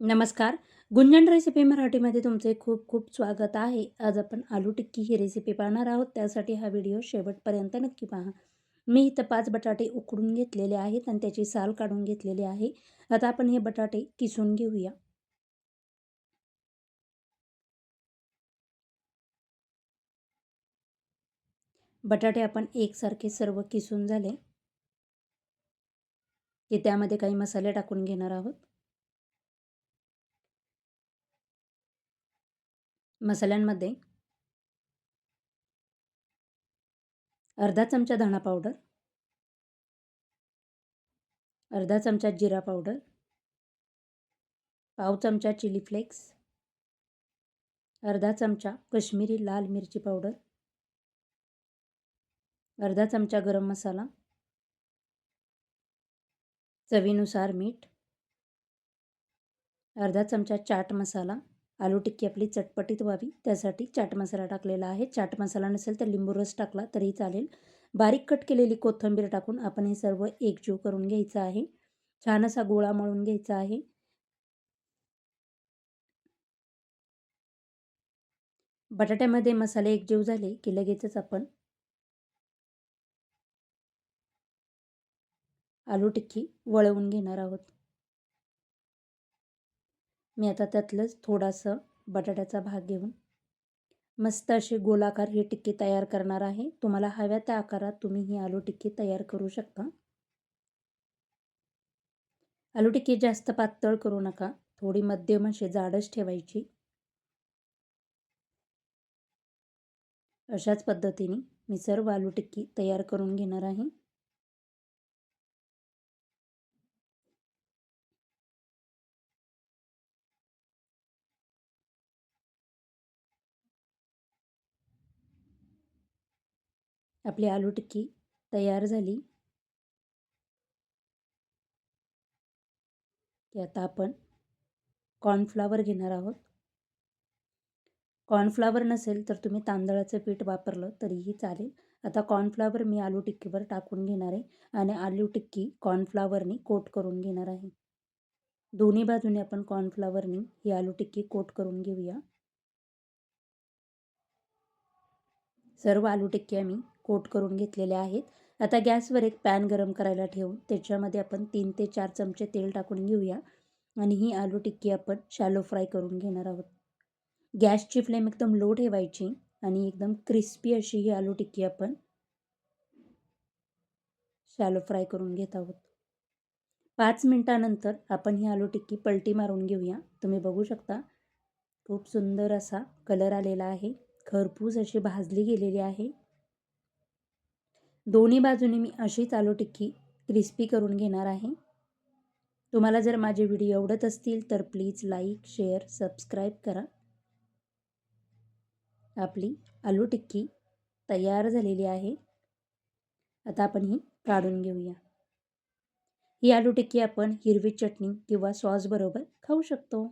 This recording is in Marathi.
नमस्कार. गुंजन रेसिपी मराठीमध्ये तुमचे खूप खूप स्वागत आहे. आज आपण आलू टिक्की ही रेसिपी पाहणार आहोत. त्यासाठी हा व्हिडिओ शेवटपर्यंत नक्की पहा. मी इथं पाच बटाटे उकडून घेतलेले आहेत आणि त्याची साल काढून घेतलेली आहे. आता आपण हे बटाटे किसून घेऊया. बटाटे आपण एकसारखे सर्व किसून झाले. की त्यामध्ये काही मसाले टाकून घेणार आहोत. मसाल्यांमध्ये अर्धा चमचा धणा पावडर अर्धा चमचा जिरा पावडर पाव चमचा चिली फ्लेक्स अर्धा चमचा कश्मीरी लाल मिरची पावडर अर्धा चमचा गरम मसाला चवीनुसार मीठ अर्धा चमचा चाट मसाला आलू टिक्की आपली चटपटीत व्हावी. त्यासाठी चाट मसाला टाकलेला आहे. चाट मसाला नसेल तर लिंबू रस टाकला तरी चालेल. बारीक कट केलेली कोथिंबीर टाकून आपण हे सर्व एकजीव करून घ्यायचं आहे. छान असा गोळा मळून घ्यायचा आहे. बटाट्यामध्ये मसाले एकजीव झाले की लगेचच आपण आलू टिक्की वळवून घेणार आहोत. मी आता त्यातलंच थोडासा बटाट्याचा भाग घेऊन मस्त असे गोलाकार ही टिक्की तयार करणार आहे. तुम्हाला हव्या त्या आकारात तुम्ही ही आलू टिक्की तयार करू शकता. आलू टिक्की जास्त पातळ करू नका. थोडी मध्यम अशी जाडच ठेवायची. अशाच पद्धतीने मी सर्व आलू टिक्की तयार करून घेणार आहे. आपली आलू टिक्की तयार झाली. की आता आपण कॉर्नफ्लावर घेणार आहोत. कॉर्नफ्लावर नसेल तर तुम्ही तांदळाचं पीठ वापरलं तरीही चालेल. आता कॉर्नफ्लावर मी आलू टिक्कीवर टाकून घेणार आहे आणि आलू टिक्की कॉर्नफ्लावरनी कोट करून घेणार आहे. दोन्ही बाजूने आपण कॉर्नफ्लावरनी ही आलू टिक्की कोट करून घेऊया. सर्व आलू टिक्की आम्ही कोट करून घेतलेले आहेत. आता गॅसवर एक पॅन गरम करायला ठेवून त्याच्यामध्ये आपण तीन ते चार चमचे तेल टाकून घेऊया. आणि ही आलू टिक्की आपण शॅलो फ्राय करून घेणार आहोत. गॅसची फ्लेम एकदम लो ठेवायची आणि एकदम क्रिस्पी अशी ही आलू टिक्की आपण शॅलो फ्राय करून घेत आहोत. पाच मिनटानंतर आपण ही आलू टिक्की पलटी मारून घेऊया. तुम्ही बघू शकता खूप सुंदर असा कलर आलेला आहे. खरपूस अशी भाजली गेलेली आहे. दोन्ही बाजूने मी अशीच आलू टिक्की क्रिस्पी करून घेणार आहे. तुम्हाला जर माझे व्हिडिओ आवडत असतील तर प्लीज लाईक शेअर सबस्क्राईब करा. आपली आलू टिक्की तयार झालेली आहे. आता आपण ही काढून घेऊया. ही आलू टिक्की आपण हिरवी चटणी किंवा सॉसबरोबर खाऊ शकतो.